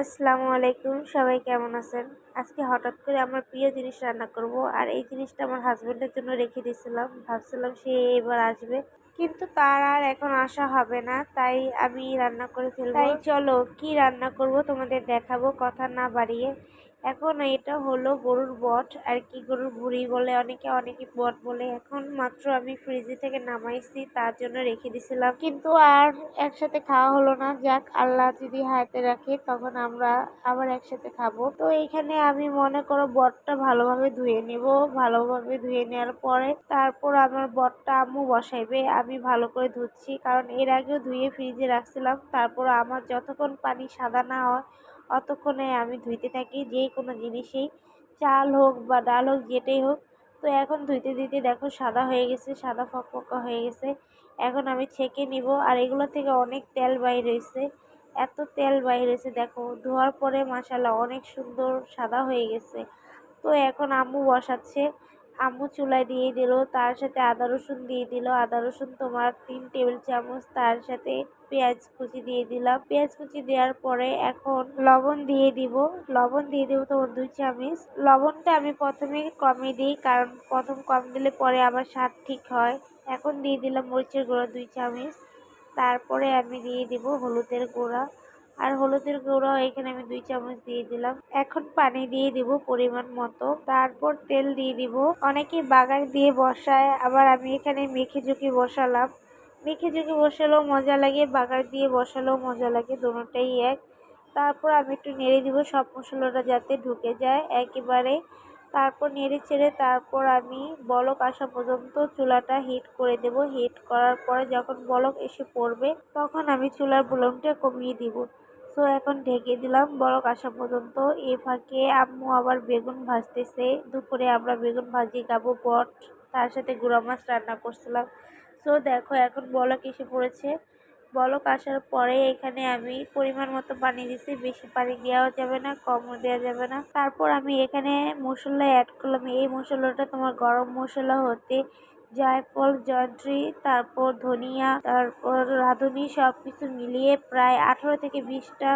আসসালামু আলাইকুম, সবাই কেমন আছেন? আজকে হঠাৎ করে আমার প্রিয় জিনিস রান্না করব আর এই জিনিসটা আমার হাজবেন্ডের জন্য রেখে দিয়েছিলাম। ভাবছিলাম সে এবার আসবে, কিন্তু তার আর এখন আসা হবে না, তাই আমি রান্না করে ফেলব। তাই চলো কি রান্না করব তোমাদের দেখাবো, কথা না বাড়িয়ে। এখন এটা হলো গরুর বট, আর কি গরুর ভুড়ি বলে অনেকে অনেকে বট বলে। এখন মাত্র আমি ফ্রিজে থেকে নামাইছি, তার জন্য রেখে দিছিলাম। কিন্তু আর একসাথে খাওয়া হলো না। যাক, আল্লাহ যদি হাতে রাখে, তখন আমরা আবার একসাথে খাব। তো এখানে আমি মনে করো বটটা ভালোভাবে ধুয়ে নেব। ভালোভাবে ধুয়ে নেওয়ার পরে তারপর আমার বটটা আম্মু বসাইবে। আমি ভালো করে ধুচ্ছি, কারণ এর আগেও ধুয়ে ফ্রিজে রাখছিলাম। তারপর আমার যতক্ষণ পানি সাদা না হয় অতক্ষণে আমি ধুইতে থাকি, যে কোনো জিনিসেই, চাল হোক বা ডাল হোক, যেটাই হোক। তো এখন ধুইতে ধুইতে দেখো সাদা হয়ে গেছে, সাদা ফকফকা হয়ে গেছে। এখন আমি ছেঁকে নিব। আর এগুলো থেকে অনেক তেল বাইর হয়েছে এত তেল বাইর হয়েছে দেখো। ধোয়ার পরে মাসালা অনেক সুন্দর সাদা হয়ে গেছে। তো এখন আম্মু বসাচ্ছে। আম্মু চুলায় দিয়ে দিল, তার সাথে আদা রসুন দিয়ে দিল। আদা রসুন তোমার তিন টেবিল চামচ, তার সাথে পেঁয়াজ কুচি দিয়ে দিলাম। পেঁয়াজ কুচি দেওয়ার পরে এখন লবণ দিয়ে দিব। লবণ দিয়ে দেবো তোমার দুই চামচ। লবণটা আমি প্রথমে কমে দিই, কারণ প্রথম কম দিলে পরে আবার স্বাদ ঠিক হয়। এখন দিয়ে দিলাম মরিচের গুঁড়ো দুই চামচ। তারপরে আমি দিয়ে দিব হলুদের গুঁড়া। আর হলুদের গুঁড়ো, এখানে আমি দুই চামচ দিয়ে দিলাম। এখন পানি দিয়ে দিব পরিমাণ মতো। তারপর তেল দিয়ে দিব। অনেকে বাগার দিয়ে বসায়, আবার আমি এখানে মেখে ঝুঁকি বসালাম। মেখে ঝুঁকি বসালেও মজা লাগে, বাগার দিয়ে বসালেও মজা লাগে, দুটোটাই এক। তারপর আমি একটু নেড়ে দিব, সব মশলাটা যাতে ঢুকে যায় একেবারে। তারপর নেড়ে চেড়ে তারপর আমি বলক আসা পর্যন্ত চুলাটা হিট করে দেব। হিট করার পরে যখন বলক এসে পড়বে, তখন আমি চুলার বুলনটা কমিয়ে দিব। সো এখন ঢেকে দিলাম বরক আসা পর্যন্ত। এ ফাঁকে আম্মু আবার বেগুন ভাজতেছে। দুপুরে আমরা বেগুন ভাজি খাব বট তার সাথে গুঁড়া মাছ রান্না করছিলাম। সো দেখো, এখন বলক এসে পড়েছে? বলক আসার পরে এখানে আমি পরিমাণ মতো পানি দিছি, বেশি পানি দেওয়া যাবে না, কমও দেওয়া যাবে না। তারপর আমি এখানে মশলা অ্যাড করলাম। এই মশলাটা তোমার গরম মশলা হতে জায়ফল জয়ত্রী তারপর ধনিয়া, তারপর রাঁধুনি সব কিছু মিলিয়ে প্রায় আঠেরো থেকে বিশটা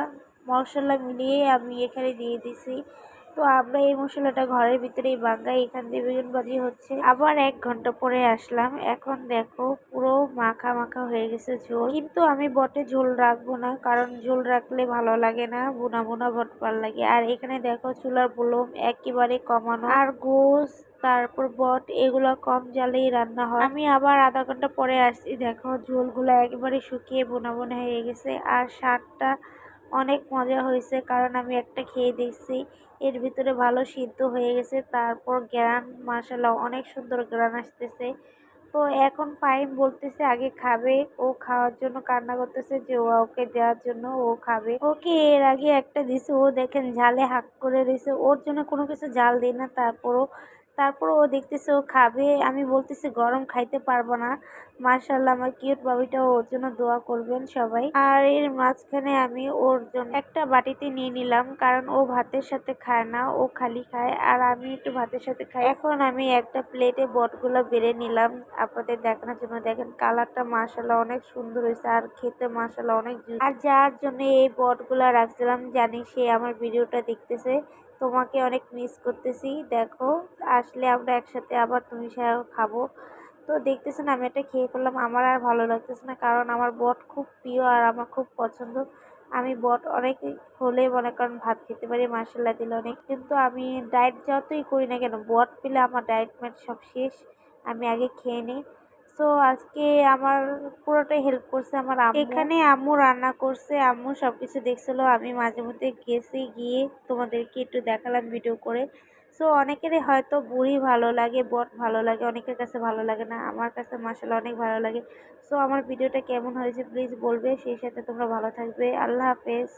মশলা মিলিয়ে আমি এখানে দিয়ে দিছি। তো আমরা এই মশলাটা ঘরের ভিতরেই বাঙ্গাই, এখান দিয়ে বেগুন ভাজি হচ্ছে। আবার এক ঘণ্টা পরে আসলাম। এখন দেখো, পুরো মাখা মাখা হয়ে গেছে ঝোল। কিন্তু আমি বটে ঝোল রাখব না, কারণ ঝোল রাখলে ভালো লাগে না, বোনা বোনা বট ভালো লাগে। আর এখানে দেখো, চুলার বুলম একেবারে কমানো। আর গোস, তারপর বট, এগুলো কম জালেই রান্না হয়। আমি আবার আধা ঘণ্টা পরে আসছি। দেখো, ঝোলগুলো একেবারে শুকিয়ে বোনা বোনা হয়ে গেছে। আর শাকটা অনেক মজা হয়েছে, কারণ আমি একটা খেয়ে দেখছি, এর ভিতরে ভালো সিদ্ধ হয়ে গেছে, তারপর গ্রান মাসালা অনেক সুন্দর গ্রান আসতেছে। তো এখন ফাইন বলতেছে আগে খাবে, ও খাওয়ার জন্য কান্না করতেছে যে ও ওকে দেওয়ার জন্য ও খাবে। ওকে এর আগে একটা দিছে, ও দেখেন ঝালে হাক করে রয়েছে ওর জন্য কোনো কিছু জাল দিই না, তারপরও তারপর ও দেখতেছে ও খাবে। আমি বলতেছি, গরম খাইতে পারব না। মার্শাল্লাহ আমার কিউট বাবিটা ওর জন্য দোয়া করবেন সবাই। আর এর মাঝখানে আমি ওর জন্য একটা বাটিতে নিয়ে নিলাম, কারণ ও ভাতের সাথে খায় না, ও খালি খায়। আর আমি একটু ভাতের সাথে খাই। এখন আমি একটা প্লেটে বটগুলো বেড়ে নিলাম। আপনাদের দেখানোর জন্য দেখেন, কালারটা মার্শাল্লাহ অনেক সুন্দর হয়েছে আর খেতে মার্শাল্লাহ অনেক আর যার জন্য এই বটগুলো রাখছিলাম, জানি সে আমার ভিডিওটা দেখতেছে। তোমাকে অনেক মিস করতেছি। দেখো, আসলে আমরা একসাথে আবার তুমি খাব। তো দেখতেছেন আমি এটা খেয়ে ফেললাম। আমার আর ভালো লাগতেছে না, কারণ আমার বট খুব প্রিয় আর আমার খুব পছন্দ। আমি বট অনেক হলে মনে করেন ভাত খেতে পারি মার্শাল্লাহ দিলে অনেক। কিন্তু আমি ডায়েট যতই করি না কেন, বট পেলে আমার ডায়েট ম্যাট সব শেষ। আমি আগে খেয়ে নিই। সো আজকে আমার পুরোটাই হেল্প করছে আমার এখানে আম্মু রান্না করছে, আম্মু সব কিছু দেখছিল, আমি মাঝে মধ্যে গেছি গিয়ে তোমাদেরকে একটু দেখালাম ভিডিও করে। সো অনেকেরই হয়তো বুড়ি ভালো লাগে বট ভালো লাগে, অনেকের কাছে ভালো লাগে না, আমার কাছে মাসালা অনেক ভালো লাগে। সো আমার ভিডিওটা কেমন হয়েছে প্লিজ বলবে, সেই সাথে তোমরা ভালো থাকবে, আল্লাহ হাফেজ।